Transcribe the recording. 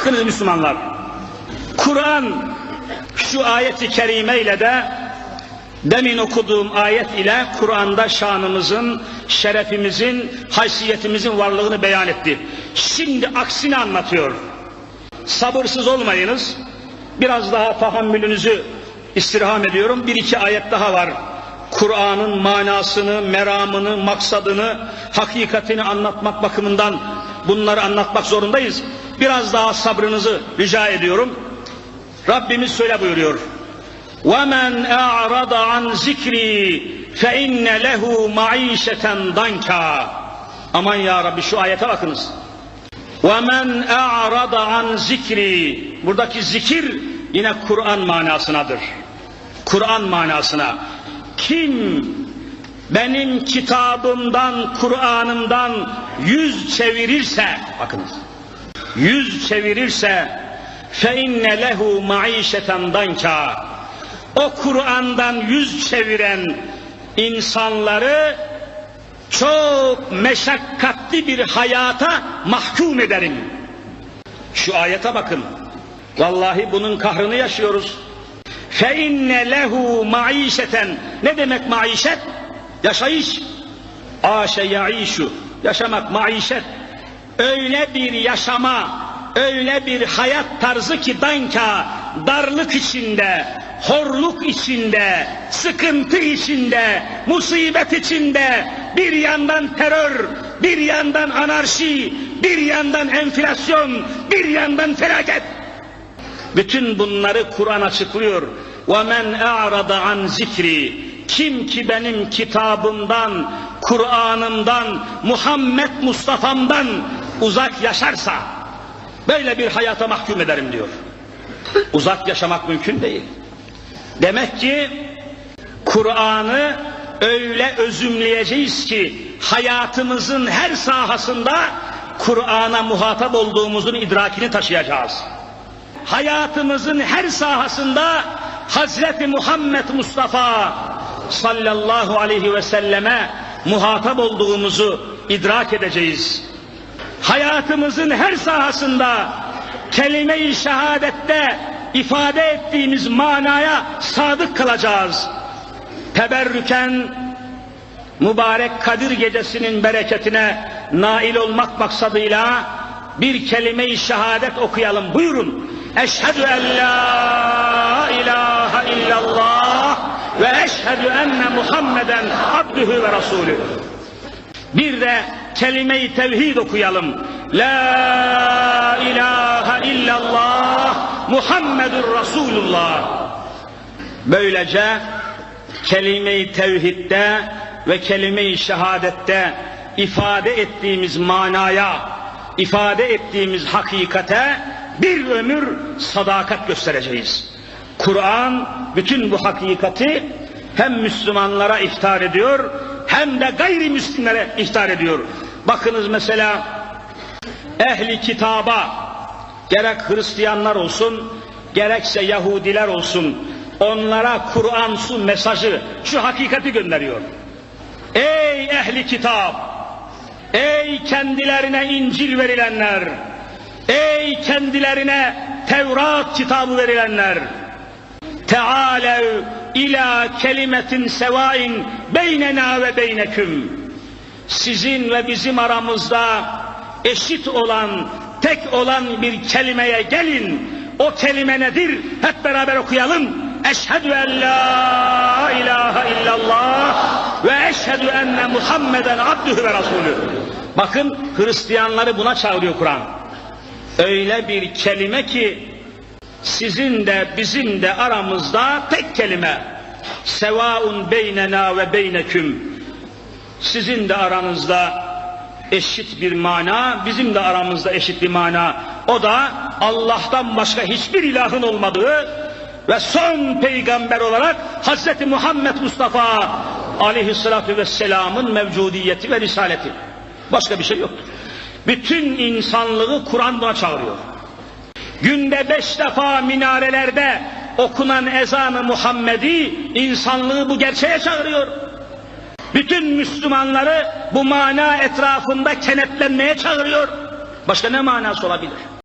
Bakınız Müslümanlar. Kur'an şu ayeti kerime ile de demin okuduğum ayet ile Kur'an'da şanımızın, şerefimizin, haysiyetimizin varlığını beyan etti. Şimdi aksini anlatıyor. Sabırsız olmayınız. Biraz daha tahammülünüzü istirham ediyorum. Bir iki ayet daha var. Kur'an'ın manasını, meramını, maksadını, hakikatini anlatmak bakımından bunları anlatmak zorundayız. Biraz daha sabrınızı rica ediyorum. Rabbimiz şöyle buyuruyor. وَمَنْ أَعْرَضَ عَنْ ذِكْرِي فَاِنَّ لَهُ مَعِيشَةً دَنْكَا Aman ya Rabbi şu ayete bakınız. وَمَنْ أَعْرَضَ عَنْ zikri Buradaki zikir yine Kur'an manasınadır. Kur'an manasına. Kim benim kitabımdan, Kur'an'ımdan yüz çevirirse, bakınız, yüz çevirirse فَاِنَّ لَهُ مَعِيشَةً دَنْكَا O Kur'an'dan yüz çeviren insanları çok meşakkatli bir hayata mahkum ederim. Şu ayete bakın. Vallahi bunun kahrını yaşıyoruz. Fe inne lehu maişeten. Ne demek maişet? Yaşayış. Aşe yaişu. Yaşamak maişet. Öyle bir yaşama, öyle bir hayat tarzı ki danka, darlık içinde, horluk içinde, sıkıntı içinde, musibet içinde, bir yandan terör, bir yandan anarşi, bir yandan enflasyon, bir yandan felaket. Bütün bunları Kur'an açıklıyor. وَمَنْ اَعْرَضَ عَنْ zikri Kim ki benim kitabımdan, Kur'an'ımdan, Muhammed Mustafa'mdan uzak yaşarsa, böyle bir hayata mahkum ederim diyor. Uzak yaşamak mümkün değil. Demek ki Kur'an'ı öyle özümleyeceğiz ki hayatımızın her sahasında Kur'an'a muhatap olduğumuzun idrakini taşıyacağız. Hayatımızın her sahasında Hazreti Muhammed Mustafa sallallahu aleyhi ve selleme muhatap olduğumuzu idrak edeceğiz. Hayatımızın her sahasında kelime-i şehadette ifade ettiğimiz manaya sadık kalacağız. Teberrüken mübarek Kadir gecesinin bereketine nail olmak maksadıyla bir kelime-i şehadet okuyalım. Buyurun. Eşhedü en la ilahe illallah ve eşhedü enne Muhammeden abdühü ve rasulü. Bir de kelime-i tevhid okuyalım. La ilahe illallah Muhammedur Resulullah. Böylece kelime-i tevhidde ve kelime-i şehadette ifade ettiğimiz manaya, ifade ettiğimiz hakikate bir ömür sadakat göstereceğiz. Kur'an bütün bu hakikati hem Müslümanlara ihtar ediyor hem de gayrimüslimlere ihtar ediyor. Bakınız mesela ehli kitaba gerek Hristiyanlar olsun gerekse Yahudiler olsun onlara Kur'an su mesajı şu hakikati gönderiyor. Ey ehli kitap! Ey kendilerine İncil verilenler! Ey kendilerine Tevrat kitabı verilenler! Tealev ila kelimetin sevain beynena ve beyneküm. Sizin ve bizim aramızda eşit olan, tek olan bir kelimeye gelin. O kelime nedir? Hep beraber okuyalım. Eşhedü en la ilahe illallah ve eşhedü enne Muhammeden abdühü ve rasulü. Bakın Hristiyanları buna çağırıyor Kur'an. Öyle bir kelime ki sizin de bizim de aramızda tek kelime. Sevaun beynena ve beyneküm. Sizin de aranızda eşit bir mana, bizim de aramızda eşit bir mana. O da Allah'tan başka hiçbir ilahın olmadığı ve son peygamber olarak Hz. Muhammed Mustafa aleyhissalatü vesselamın mevcudiyeti ve risaleti. Başka bir şey yoktur. Bütün insanlığı Kur'an buna çağırıyor. Günde beş defa minarelerde okunan ezanı Muhammedi insanlığı bu gerçeğe çağırıyor. Bütün Müslümanları bu mana etrafında kenetlenmeye çağırıyor. Başka ne manası olabilir?